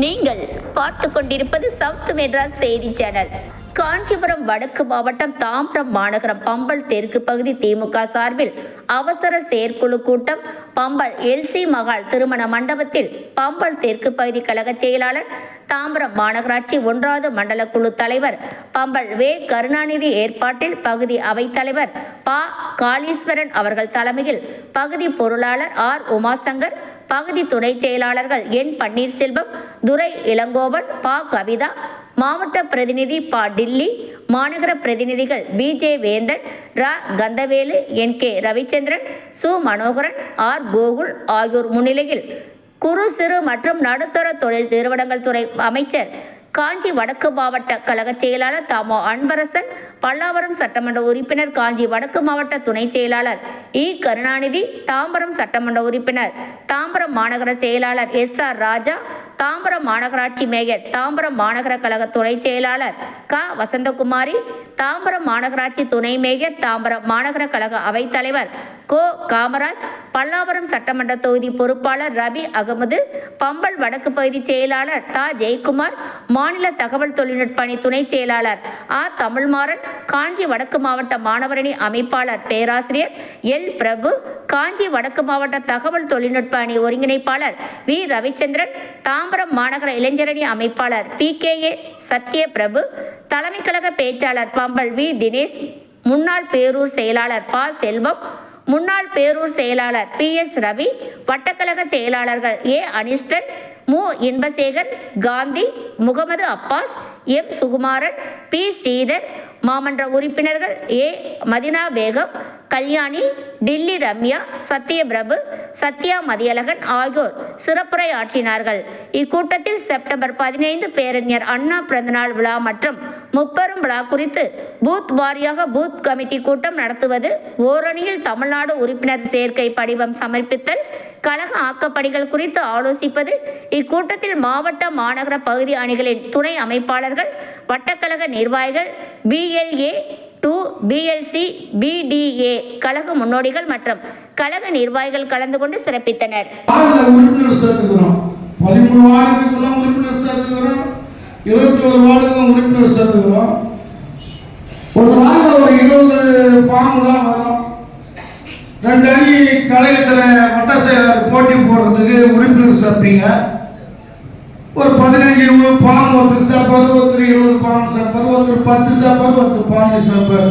நீங்கள் பார்த்து கொண்டிருப்பது சவுத் மெட்ராஸ் செய்தி சேனல். காஞ்சிபுரம் வடக்கு மாவட்டம் தாம்பரம் மாநகரம் பம்பல் தெற்கு பகுதி திமுக சார்பில் அவசர செயற்குழு கூட்டம். பம்பல் எல்சி மகால் திருமண மண்டபத்தில் பம்பல் தெற்கு பகுதி கழக செயலாளர் தாம்பரம் மாநகராட்சி ஒன்றாவது மண்டல குழு தலைவர் பம்பல் வே. கருணாநிதி ஏற்பாட்டில் பகுதி அவைத்தலைவர் பா. காளீஸ்வரன் அவர்கள் தலைமையில் பகுதி பொருளாளர் ஆர். உமாசங்கர் பகுதி துணை செயலாளர்கள் என் பன்னீர்செல்வம் துரை இளங்கோவன் பா. கவிதா மாவட்ட பிரதிநிதி பா. டில்லி மாநகர பிரதிநிதிகள் பி. ஜே. வேந்தன் ர. கந்தவேலு என். கே. ரவிச்சந்திரன் சு. மனோகரன் ஆர். கோகுல் ஆகியோர் முன்னிலையில் குறு சிறு மற்றும் நடுத்தர தொழில் நிறுவனங்கள் துறை அமைச்சர் காஞ்சி வடக்கு மாவட்ட கழக செயலாளர் தாமோ அன்பரசன் பல்லாவரம் சட்டமன்ற உறுப்பினர் காஞ்சி வடக்கு மாவட்ட துணை செயலாளர் இ. கருணாநிதி தாம்பரம் சட்டமன்ற உறுப்பினர் தாம்பரம் மாநகர செயலாளர் எஸ். ஆர். ராஜா தாம்பரம் மாநகராட்சி மேயர் தாம்பரம் மாநகர கழக துணை செயலாளர் க. வசந்தகுமாரி தாம்பரம் மாநகராட்சி துணை மேயர் தாம்பரம் மாநகர கழக அவைத்தலைவர் கோ. காமராஜ் பல்லாவரம் சட்டமன்ற தொகுதி பொறுப்பாளர் ரவி அகமது பம்பல் வடக்கு பகுதி செயலாளர் தா. ஜெயக்குமார் மாநில தகவல் தொழில்நுட்ப அணி துணை செயலாளர் ஆ. தமிழ்மாறன் காஞ்சி வடக்கு மாவட்ட மாணவரணி அமைப்பாளர் பேராசிரியர் எல். பிரபு காஞ்சி வடக்கு மாவட்ட தகவல் தொழில்நுட்ப அணி ஒருங்கிணைப்பாளர் வி. ரவிச்சந்திரன் தாம்பரம் மாநகர இளைஞரணி அமைப்பாளர் பி. கே. ஏ. சத்யபிரபு தலைமை கழக பேச்சாளர் பம்பல் வி. தினேஷ் முன்னாள் பேரூர் செயலாளர் ப. செல்வம் முன்னாள் பேரூர் செயலாளர் பி எஸ் ரவி வட்டக்கழக செயலாளர்கள் ஏ அனிஸ்டன் மு இன்பசேகர் காந்தி முகமது அப்பாஸ் எம் சுகுமாரன் பி ஸ்ரீதர் மாமன்ற உறுப்பினர்கள் ஏ மதினா பேகம் கல்யாணி டில்லி ரம்யா சத்யபிரபு சத்யா மதியழகன் ஆகியோர் சிறப்புரை ஆற்றினார்கள் இக்கூட்டத்தில் செப்டம்பர் பதினைந்து பேரறிஞர் அண்ணா பிறந்தநாள் விழா மற்றும் முப்பெரும் விழா குறித்து பூத் வாரியாக பூத் கமிட்டி கூட்டம் நடத்துவது ஓரணியில் தமிழ்நாடு உறுப்பினர் சேர்க்கை படிவம் சமர்ப்பித்தல் கழக ஆக்கப்பணிகள் குறித்து ஆலோசிப்பது இக்கூட்டத்தில் மாவட்ட மாநகர பகுதி அணிகளின் துணை அமைப்பாளர்கள் வட்டக்கழக நிர்வாகிகள் பிஎல்ஏ டூ பிஎல்சி பிடிஏ கழக முன்னோடிகள் மற்றும் கழக நிர்வாகிகள் கலந்து கொண்டு சிறப்பித்தனர். பதிமூணு உறுப்பினர் சேர்த்துக்கிறோம். இருபத்தி ஒரு வார்டுக்கும் உறுப்பினர் சேர்த்துக்கிறோம். ஒரு வார்டில் ஒரு இருபது ஃபார்ம் தான் வரும். ரெண்டு அடி கழகத்தில் வட்ட செயலர் போட்டி போடுறதுக்கு உறுப்பினர் சேர்ப்பீங்க. ஒரு பதினஞ்சு ஃபார்ம் ஒருத்தர் சேர்ப்பார் ஒருத்தர் இருபது ஃபார்ம் சேர்ப்பார் ஒருத்தர் பத்து சேர்ப்பார் ஒருத்தர் பாஞ்சு சேர்ப்பார்